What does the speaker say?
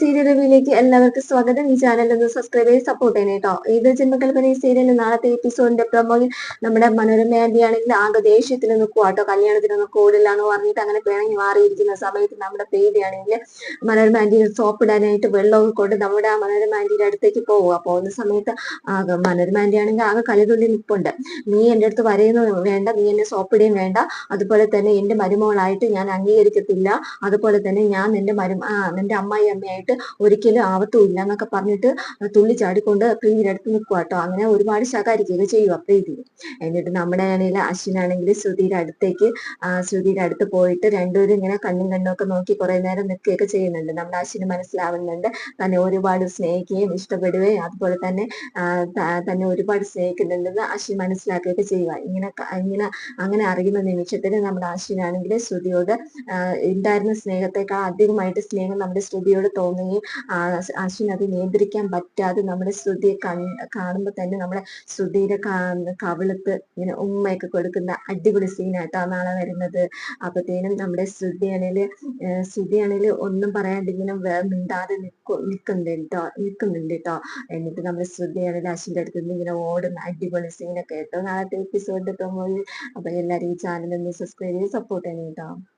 Serial റിവ്യൂലേക്ക് എല്ലാവർക്കും സ്വാഗതം. ഈ ചാനൽ ഒന്ന് സബ്സ്ക്രൈബ് ചെയ്ത് സപ്പോർട്ട് ചെയ്യണേ കേട്ടോ ഇത് ജന്മകൽപ്പന ഈ സീരിയൽ നാളത്തെ എപ്പിസോഡിന്റെ പ്രമോയിൽ നമ്മുടെ മനോരമ ആന്റിയാണെങ്കിൽ ആകെ ദേഷ്യത്തിൽ നിൽക്കുക കേട്ടോ കല്യാണത്തിനൊന്നും കൂടില്ലാന്ന് പറഞ്ഞിട്ട് അങ്ങനെ പിണങ്ങി മാറിയിരിക്കുന്ന സമയത്ത് നമ്മുടെ പേടിയാണെങ്കിൽ മനോരമ ആന്റി സോപ്പ് ഇടാനായിട്ട് വെള്ളമൊക്കെ കൊണ്ട് നമ്മുടെ ആ മനോരമ ആന്റിയുടെ അടുത്തേക്ക് പോവുക. പോകുന്ന സമയത്ത് ആകെ മനോരമ ആന്റി ആണെങ്കിൽ ആകെ കളിതുള്ളി നിൽപ്പുണ്ട് നീ എന്റെ അടുത്ത് വരയുന്നു വേണ്ട. നീ എന്നെ സോപ്പിടുകയും വേണ്ട. അതുപോലെ തന്നെ എന്റെ മരുമകളായിട്ട് ഞാൻ അംഗീകരിക്കത്തില്ല. അതുപോലെ തന്നെ ഞാൻ നിന്റെ മരു ആ നിന്റെ അമ്മായി അമ്മയായിട്ട് ഒരിക്കലും ആവത്തുമില്ല എന്നൊക്കെ പറഞ്ഞിട്ട് തുള്ളി ചാടിക്കൊണ്ട് പ്രീതിയുടെ അടുത്ത് നിൽക്കുക കേട്ടോ അങ്ങനെ ഒരുപാട് ശകാരിക്കുകയൊക്കെ ചെയ്യുക പ്രീതി എന്നിട്ട് നമ്മുടെ ആണെങ്കിൽ അശ്വിനാണെങ്കിൽ ശ്രുതിയുടെ അടുത്തേക്ക് ശ്രുതിയുടെ അടുത്ത് പോയിട്ട് രണ്ടുപേരും ഇങ്ങനെ കണ്ണും കണ്ണും ഒക്കെ നോക്കി കുറെ നേരം നിൽക്കുകയൊക്കെ ചെയ്യുന്നുണ്ട്. നമ്മുടെ അശ്വിന് മനസ്സിലാവുന്നുണ്ട്. തന്നെ ഒരുപാട് സ്നേഹിക്കുകയും ഇഷ്ടപ്പെടുകയും അതുപോലെ തന്നെ തന്നെ ഒരുപാട് സ്നേഹിക്കുന്നുണ്ടെന്ന് അശ്വിൻ മനസ്സിലാക്കുകയൊക്കെ ചെയ്യുക ഇങ്ങനെ ഇങ്ങനെ അങ്ങനെ അറിയുന്ന നിമിഷത്തിൽ നമ്മുടെ അശ്വിനാണെങ്കിൽ ശ്രുതിയോട് ഉണ്ടായിരുന്ന സ്നേഹത്തെക്കാൾ അധികമായിട്ട് സ്നേഹം നമ്മുടെ ശ്രുതിയോട് തോന്നുകയും ആ, അശ്വിൻ അത് നിയന്ത്രിക്കാൻ പറ്റാതെ നമ്മുടെ ശ്രുതിയെ കണ് കാണുമ്പോൾ തന്നെ നമ്മുടെ ശ്രുതിയുടെ കവിളത്ത് ഇങ്ങനെ ഉമ്മയൊക്കെ കൊടുക്കുന്ന അടിപൊളി സീനായിട്ടാണ് നാളെ വരുന്നത്. അപ്പത്തേനും നമ്മുടെ ശ്രുതിയാണേൽ ശ്രുതിയാണേൽ ഒന്നും പറയാണ്ട് ഇങ്ങനെ വേ- മിണ്ടാതെ നിൽക്കും നിൽക്കുന്നുണ്ട് കേട്ടോ നിൽക്കുന്നുണ്ട് കേട്ടോ എന്നിട്ട് നമ്മുടെ ശ്രുതിയാണേൽ അശ്വിന്റെ അടുത്ത് നിന്ന് ഇങ്ങനെ ഓടുന്ന അടിപൊളി സീനൊക്കെ കേട്ടോ. നാളത്തെ എപ്പിസോഡ് എത്തുമ്പോൾ അപ്പൊ എല്ലാവരും ഈ ചാനൽ ഒന്ന് സബ്സ്ക്രൈബ് ചെയ്ത് സപ്പോർട്ട് ചെയ്യണം കേട്ടോ